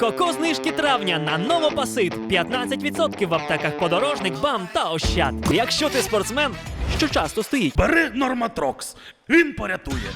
Коко знижки травня на новопасит 15% в аптеках подорожник, бам та ощад. Якщо ти спортсмен, що часто стоїть. Бери Норматрокс, він порятує.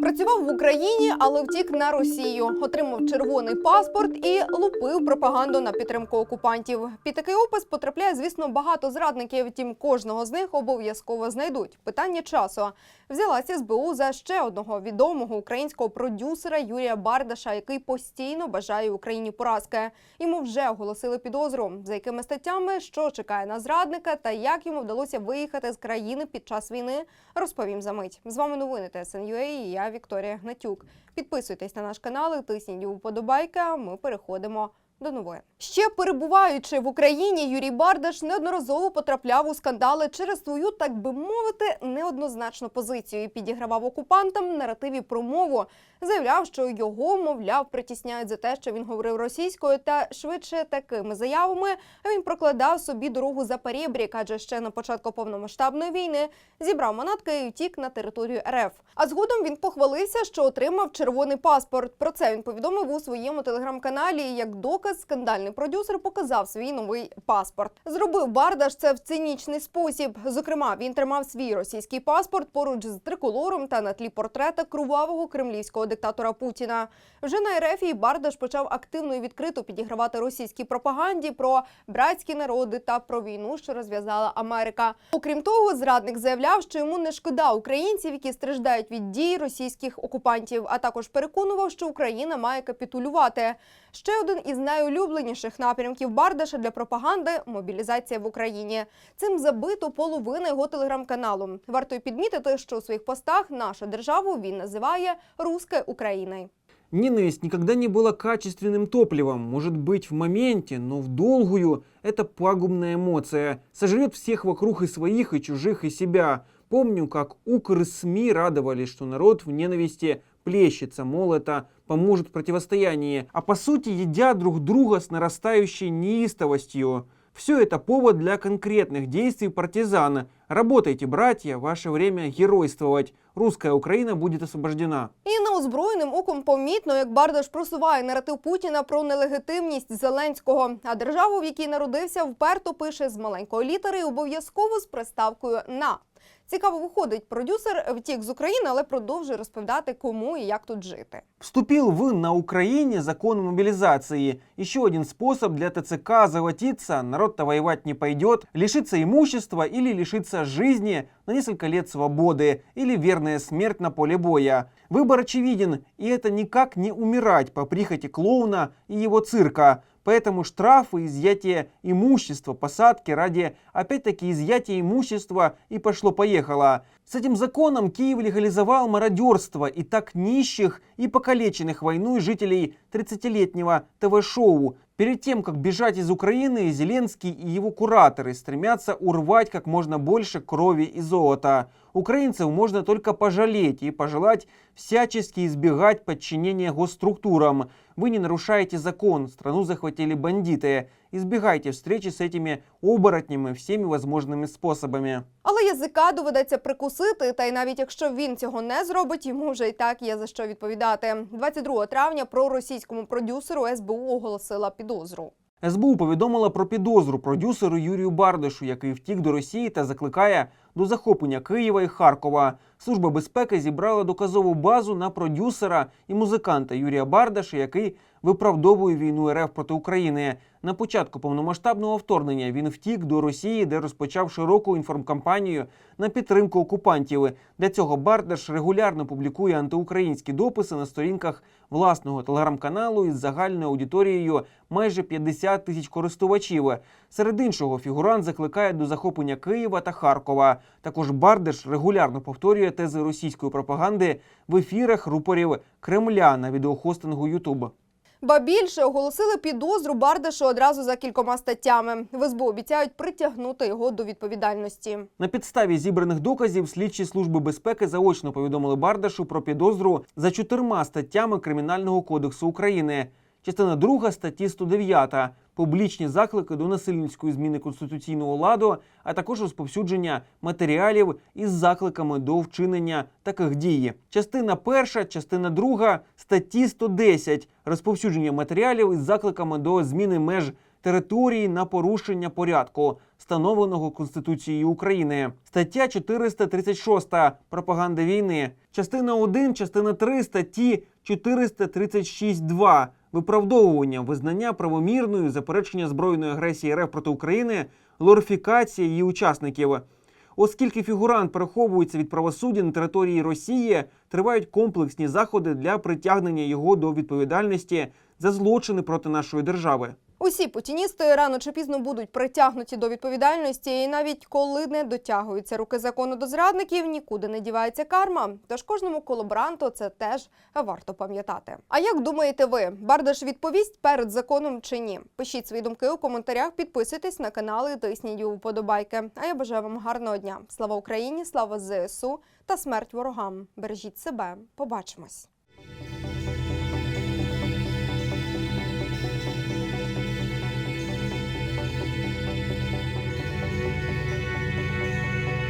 Працював в Україні, але втік на Росію. Отримав червоний паспорт і лупив пропаганду на підтримку окупантів. Під такий опис потрапляє, звісно, багато зрадників. Втім, кожного з них обов'язково знайдуть. Питання часу. Взялася СБУ за ще одного відомого українського продюсера Юрія Бардаша, який постійно бажає Україні поразки. Йому вже оголосили підозру, за якими статтями, що чекає на зрадника та як йому вдалося виїхати з країни під час війни. Розповім за мить. З вами новини ТСНЮА і я Вікторія Гнатюк. Підписуйтесь на наш канал, і тисніть вподобайки. Ми переходимо. До новин ще перебуваючи в Україні, Юрій Бардаш неодноразово потрапляв у скандали через свою, так би мовити, неоднозначну позицію і підігравав окупантам наративі про мову. Заявляв, що його, мовляв, притісняють за те, що він говорив російською, та швидше такими заявами він прокладав собі дорогу за перебрік, адже ще на початку повномасштабної війни зібрав манатки і втік на територію РФ. А згодом він похвалився, що отримав червоний паспорт. Про це він повідомив у своєму телеграм-каналі. Як доказ, скандальний продюсер показав свій новий паспорт. Зробив Бардаш це в цинічний спосіб. Зокрема, він тримав свій російський паспорт поруч з триколором та на тлі портрета кровавого кремлівського диктатора Путіна. Вже на РФ Бардаш почав активно і відкрито підігравати російській пропаганді про братські народи та про війну, що розв'язала Америка. Окрім того, зрадник заявляв, що йому не шкода українців, які страждають від дій російських окупантів, а також переконував, що Україна має капітулювати. Ще один із найулюбленіших напрямків Бардаша для пропаганди мобілізація в Україні. Цим забито половина його телеграм-каналу. Варто й підмітити, що у своїх постах нашу державу він називає Руською Україною. Ненависть никогда не была качественным топливом, может быть в моменте, но в долгую это пагубная эмоция. Сожрет всех вокруг и своих, и чужих, и себя. Помню, как Укр-СМИ радовались, что народ в ненависти плещется, мол, это поможет в противостоянии, а по сути едят друг друга с нарастающей неистовостью. Все это повод для конкретных действий партизан. Работайте, братья, ваше время геройствовать. Русская Украина будет освобождена. І неозброєним оком помітно, як Бардаш просуває наратив Путіна про нелегітимність Зеленського. А державу, в якій народився, вперто пише з маленької літери і обов'язково з приставкою на. Цікаво виходить, продюсер втік з України, але продовжує розповідати, кому і як тут жити. Вступил в на Украине закон мобилизации. Еще один способ для ТЦК заводиться, народ-то воевать не пойдет, лишиться имущества или лишиться жизни на несколько лет свободы, или верная смерть на поле боя. Выбор очевиден, и это никак не умирать по прихоти клоуна и его цирка. Поэтому штрафы, изъятие имущества, посадки ради, опять-таки, изъятия имущества и пошло-поехало. С этим законом Киев легализовал мародерство и так нищих и покалеченных войной жителей 30-летнего ТВ-шоу. Перед тем, как бежать из Украины, Зеленский и его кураторы стремятся урвать как можно больше крови и золота. Украинцев можно только пожалеть и пожелать всячески избегать подчинения госструктурам. Вы не нарушаете закон, страну захватили бандиты. Избегайте встречи с этими оборотнями всеми возможными способами. Але язика доведеться прикусити, та й навіть якщо він цього не зробить, йому вже і так є за що відповідати. 22 травня про російському продюсеру СБУ оголосила підозру. СБУ повідомила про підозру продюсеру Юрію Бардишу, який втік до Росії та закликає до захоплення Києва і Харкова. Служба безпеки зібрала доказову базу на продюсера і музиканта Юрія Бардаша, який виправдовує війну РФ проти України. На початку повномасштабного вторгнення він втік до Росії, де розпочав широку інформкампанію на підтримку окупантів. Для цього Бардаш регулярно публікує антиукраїнські дописи на сторінках власного телеграм-каналу із загальною аудиторією майже 50 тисяч користувачів. Серед іншого, фігурант закликає до захоплення Києва та Харкова. Також Бардаш регулярно повторює тези російської пропаганди в ефірах рупорів Кремля на відеохостингу YouTube. Ба більше оголосили підозру Бардашу одразу за кількома статтями. В СБУ обіцяють притягнути його до відповідальності. На підставі зібраних доказів слідчі служби безпеки заочно повідомили Бардашу про підозру за чотирма статтями Кримінального кодексу України. Частина 2 статті 109 публічні заклики до насильницької зміни конституційного ладу, а також розповсюдження матеріалів із закликами до вчинення таких дій. Частина перша, частина друга статті 110 розповсюдження матеріалів із закликами до зміни меж території на порушення порядку, встановленого Конституцією України. Стаття 436 пропаганда війни. Частина 1, частина 3 статті 436.2 виправдовування визнання правомірною заперечення збройної агресії РФ проти України, лорифікація її учасників. Оскільки фігурант переховується від правосуддя на території Росії, тривають комплексні заходи для притягнення його до відповідальності за злочини проти нашої держави. Усі путіністи рано чи пізно будуть притягнуті до відповідальності, і навіть коли не дотягуються руки закону до зрадників, нікуди не дівається карма. Тож кожному колаборанту це теж варто пам'ятати. А як думаєте ви, Бардаш відповість перед законом чи ні? Пишіть свої думки у коментарях, підписуйтесь на канал і тисніть вподобайки. А я бажаю вам гарного дня. Слава Україні, слава ЗСУ та смерть ворогам. Бережіть себе. Побачимось.